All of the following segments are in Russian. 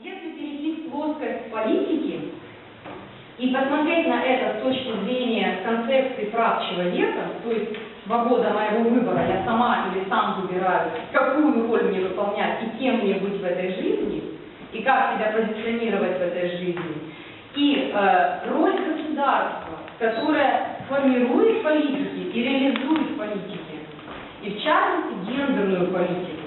Если перейти в плоскость политики и посмотреть на это с точки зрения концепции прав человека, то есть свобода моего выбора, я сама или сам выбираю, какую роль мне выполнять и кем мне быть в этой жизни, и как себя позиционировать в этой жизни, и э, роль государства, которое формирует политики и реализует политики, и в частности гендерную политику.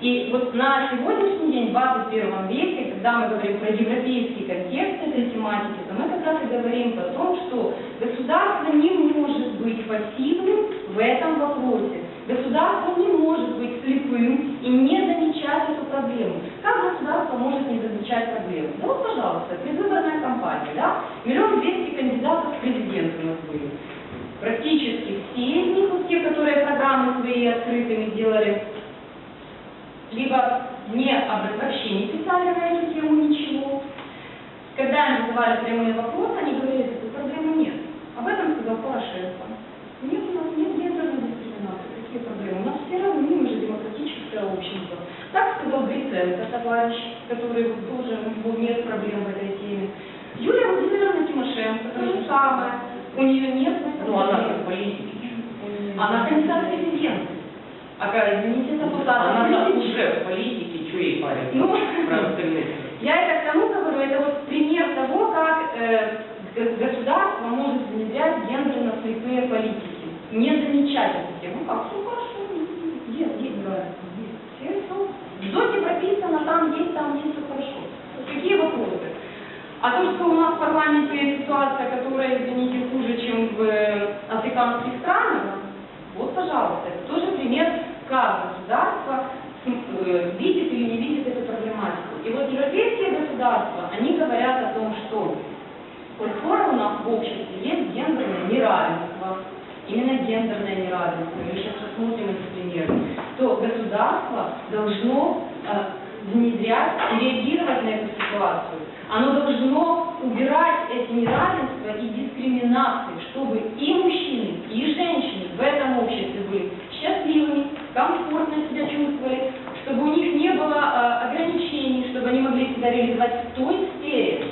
И вот на сегодняшний день, в 21 веке, когда мы говорим про европейский контекст этой тематики, то мы как раз и говорим о том, что государство не может быть пассивным в этом вопросе. Государство не может быть слепым и не замечать эту проблему. Как государство может не замечать проблему? Ну вот, пожалуйста, предвыборная кампания, да? Миллион двести кандидатов в президенты у нас были. Практически все из них, вот те, которые программы свои открытыми делали, либо не об- вообще не писали на эту тему ничего. Когда они задавали прямые вопросы, они говорили, что проблемы нет. Об этом сказал Порошенко. Нет у нас нет гендерной дискриминации. Какие проблемы? У нас все равны, мы же демократическое общество. Так сказал Гриценко, товарищ, который тоже ну, нет проблем в этой теме. Юлия Владимировна Тимошенко, то же самое. У нее нет Ну, она проблем. как политик. Она кандидат в президенты. А, посада. Она уже в политике, что ей парить? Ну, я это к тому говорю, это вот пример того, как э, государство может внедрять гендерно слепые политики. Не замечать эту тему. Ну как, все хорошо, есть, есть, говорят, есть. Все, все. В прописано, там есть, там есть, все хорошо. Какие вопросы? А то, что у нас в парламенте ситуация, которая, извините, хуже, чем в э, африканских странах, вот, пожалуйста, это тоже пример, как государство э, видит или не видит эту проблематику. И вот европейские государства, они говорят о том, что скоро у нас в обществе есть гендерное неравенство, именно гендерное неравенство, мы сейчас рассмотрим эти примеры, то государство должно э, внедрять и реагировать на эту ситуацию. Оно должно убирать эти неравенства и дискриминации, чтобы и мужчины, и женщины в этом обществе были счастливыми, комфортно себя чувствовали, чтобы у них не было э, ограничений, чтобы они могли себя реализовать в той сфере,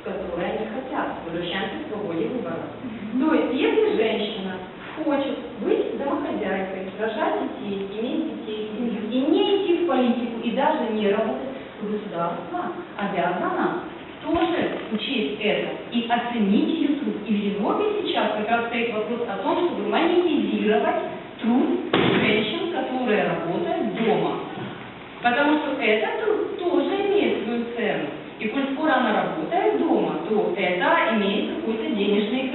в которой они хотят. Возвращаемся к свободе выбора. То есть, если женщина хочет быть домохозяйкой, рожать детей, иметь детей, семью, и не идти в политику, и даже не работать, то государство обязано тоже учесть это и оценить ее труд. И в Европе сейчас как раз стоит вопрос о том, чтобы монетизировать труд женщин, которые работают дома. Потому что этот труд тоже имеет свою цену. И коль скоро она работает дома, то это имеет какой-то денежный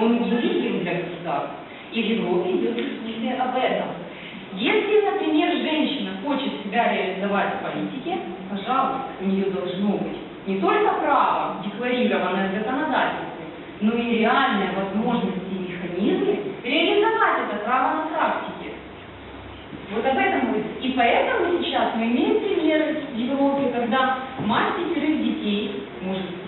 он невидим для государства. И в Европе идет дискуссия об этом. Если, например, женщина хочет себя реализовать в политике, пожалуйста, у нее должно быть не только право, декларированное в законодательстве, но и реальная возможность и механизмы реализовать это право на практике. Вот об этом мы. И поэтому сейчас мы имеем примеры в Европе, когда мать пятерых детей может